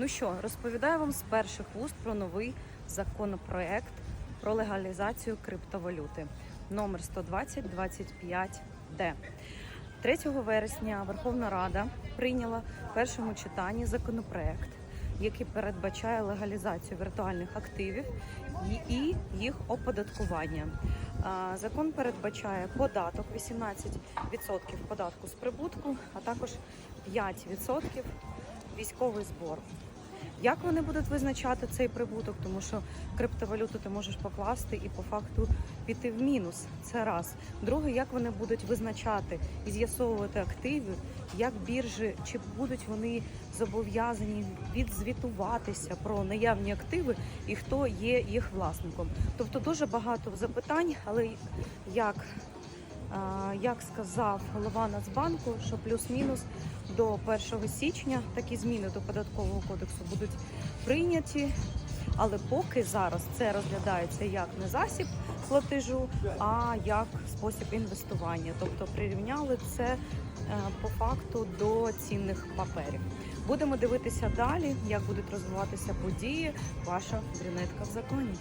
Ну що, розповідаю вам з перших вуст про новий законопроект про легалізацію криптовалюти номер 12025 д 3 вересня Верховна Рада прийняла в першому читанні законопроект, який передбачає легалізацію віртуальних активів і- їх оподаткування. Закон передбачає податок 18% податку з прибутку, а також 5% військовий збор. Як вони будуть визначати цей прибуток? Тому що криптовалюту ти можеш покласти і по факту піти в мінус. Це раз. Друге, як вони будуть визначати і з'ясовувати активи, як біржі, чи будуть вони зобов'язані відзвітуватися про наявні активи і хто є їх власником. Тобто дуже багато запитань, але як Як сказав голова Нацбанку, що плюс-мінус до 1 січня такі зміни до податкового кодексу будуть прийняті. Але поки зараз це розглядається як не засіб платежу, а як спосіб інвестування. Тобто прирівняли це е, по факту до цінних паперів. Будемо дивитися далі, як будуть розвиватися події. Ваша брюнетка в законі.